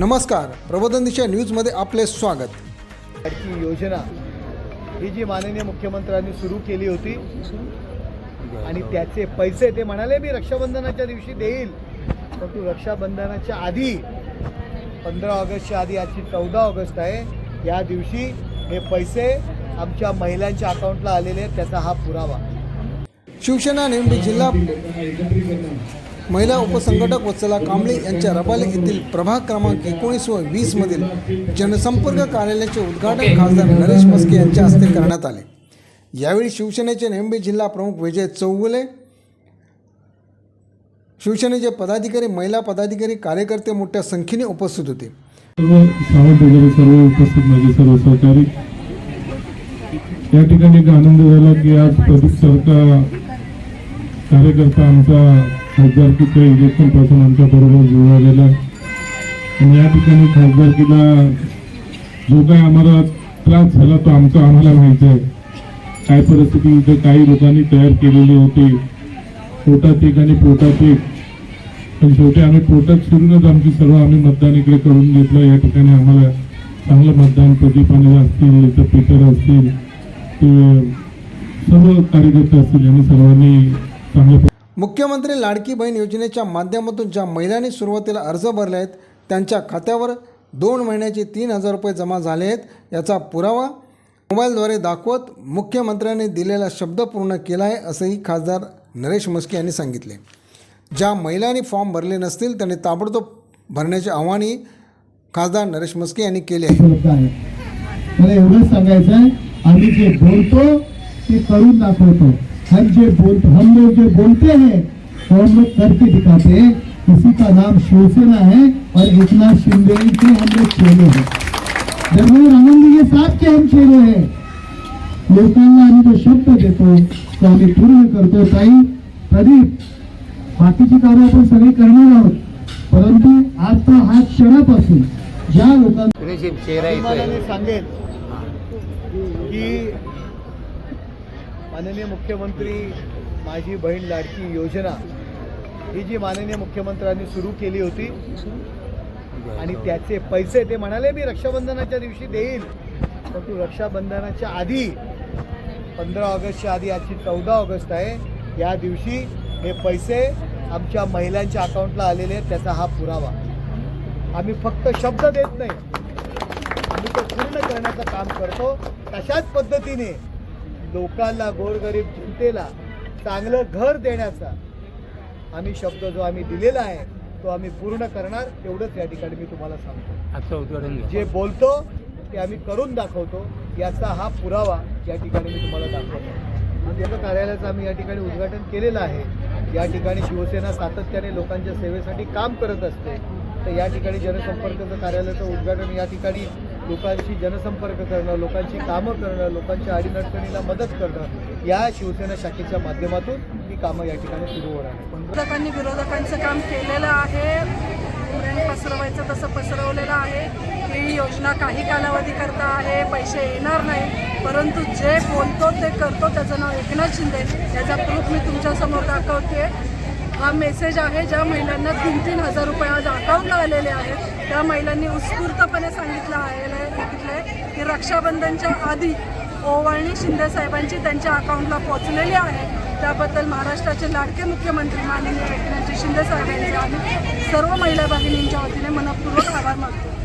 नमस्कार प्रबोधन दिशा न्यूजमध्ये आपले स्वागत. योजना ही जी माननीय मुख्यमंत्र्यांनी सुरू केली होती आणि त्याचे पैसे ते म्हणाले मी रक्षाबंधनाच्या दिवशी देईल. परंतु रक्षाबंधनाच्या आधी पंधरा ऑगस्टच्या आधी आजची चौदा ऑगस्ट आहे या दिवशी हे पैसे आमच्या महिलांच्या अकाउंटला आलेले आहेत त्याचा हा पुरावा. शिवसेना निवडी जिल्हा महिला उपसंघटक वत्सला कांबळे यांच्या रबाले येथील प्रभाग क्रमांक एकोणीस व वीस मधील जनसंपर्क कार्यालयाचे उद्घाटन खासदार नरेश मस्के यांच्या हस्ते करण्यात आले. यावेळी शिवसेनेचे नेमबी जिल्हा प्रमुख विजय चौगुले शिवसेनेचे पदाधिकारी महिला पदाधिकारी कार्यकर्ते मोठ्या संख्येने उपस्थित होते. सर्व सावंत वगैरे सर्व उपस्थित माझे सर्व सहकारी. या ठिकाणी एक आनंद झाला की आज प्रदीप सरका कार्यकर्ता आमचा खासदारकीच्या इलेक्शनपासून आमच्या बरोबर जुळलेला आणि या ठिकाणी खासदारकीला जो काय आम्हाला त्रास झाला तो आमचा आम्हाला माहिती आहे. काय परिस्थिती इथं काही लोकांनी तयार केलेली होती. पोटात एक आणि पोटात एक. पण शेवटी आम्ही पोटात शिरूनच आमची सर्व आम्ही मतदान इकडे करून घेतलं. या ठिकाणी आम्हाला चांगलं मतदान प्रदीपाने असतील इथं पीटर असतील ते सर्व कार्यकर्ते असतील यांनी सर्वांनी चांगल्या मुख्यमंत्री लाडकी बहीण योजनेच्या माध्यमातून ज्या महिलांनी सुरुवातीला अर्ज भरले आहेत त्यांच्या खात्यावर दोन महिन्याचे तीन हजार रुपये जमा झाले आहेत याचा पुरावा मोबाईलद्वारे दाखवत मुख्यमंत्र्यांनी दिलेला शब्द पूर्ण केला आहे असंही खासदार नरेश मस्के यांनी सांगितले. ज्या महिलांनी फॉर्म भरले नसतील त्यांनी ताबडतोब भरण्याचे आव्हानही खासदार नरेश मस्के यांनी केले आहे. आहे मला एवढंच सांगायचं आहे आम्ही जे बोलतो ते करून दाखवतो. हम जे बोलतो हम लोग जो बोलते हैं वो हम लोग करके दिखाते हैं। किसी का नाम शिवसेना है और एकनाथ शिंदे के हम लोग चेले हैं। धर्मेंद्र आनंद के साथ के हम चेले हैं। लोकांना आम्ही जो शब्द देतो तो आम्ही पूर्ण करतो ताई प्रदीप बाकीची कामं आपण सगळी करणार आहोत परंतु आता हा क्षणापासून ज्या लोकांना सांगेन की माननीय मुख्यमंत्री माझी बहीण लाडकी योजना ही जी माननीय मुख्यमंत्र्यांनी सुरू केली होती आणि त्याचे पैसे ते म्हणाले मी रक्षाबंधनाच्या दिवशी देईल. परंतु रक्षाबंधनाच्या आधी पंधरा ऑगस्टच्या आधी आजची चौदा ऑगस्ट आहे या दिवशी हे पैसे आमच्या महिलांच्या अकाउंटला आलेले आहेत त्याचा हा पुरावा. आम्ही फक्त शब्द देत नाही. आम्ही तो पूर्ण करण्याचं काम करतो. तशाच पद्धतीने लोकांना गोरगरीब जनतेला चांगलं घर देण्याचा आम्ही शब्द जो आम्ही दिलेला आहे तो आम्ही पूर्ण करणार एवढंच या ठिकाणी मी तुम्हाला सांगतो. आजचं उद्घाटन घ्या. जे बोलतो ते आम्ही करून दाखवतो याचा हा पुरावा या ठिकाणी मी तुम्हाला दाखवतो. याचं कार्यालयाचं आम्ही या ठिकाणी उद्घाटन केलेलं आहे. या ठिकाणी शिवसेना सातत्याने लोकांच्या सेवेसाठी काम करत असते. तर या ठिकाणी जनसंपर्काचं कार्यालयाचं उद्घाटन या ठिकाणी लोकांशी जनसंपर्क करणं लोकांची कामं करणं लोकांच्या अडीनडचणीला मदत करणं या शिवसेना शाखेच्या माध्यमातून ही कामं या ठिकाणी सुरू होणार आहे विरोधकांनी विरोधकांचं काम केलेलं आहे. प्रेम पसरवायचं तसं पसरवलेलं आहे. ही योजना काही कालावधी करता आहे. पैसे येणार नाही. परंतु जे बोलतो ते करतो. त्याचं नाव एकनाथ शिंदे. याचा प्रूफ मी तुमच्यासमोर दाखवते हा मेसेज आहे ज्या महिलांना तीन तीन हजार रुपये आज अकाउंटला आलेले आहेत. त्या महिलांनी उत्स्फूर्तपणे सांगितलं आहे सांगितलं आहे की रक्षाबंधनच्या आधी ओवाळणी शिंदे साहेबांची त्यांच्या अकाउंटला पोचलेली आहे. त्याबद्दल महाराष्ट्राचे लाडके मुख्यमंत्री माननीय एकनाथजी शिंदे साहेबांचे आम्ही सर्व महिला भगिनींच्या वतीने मनपूर्वक आभार मानतो.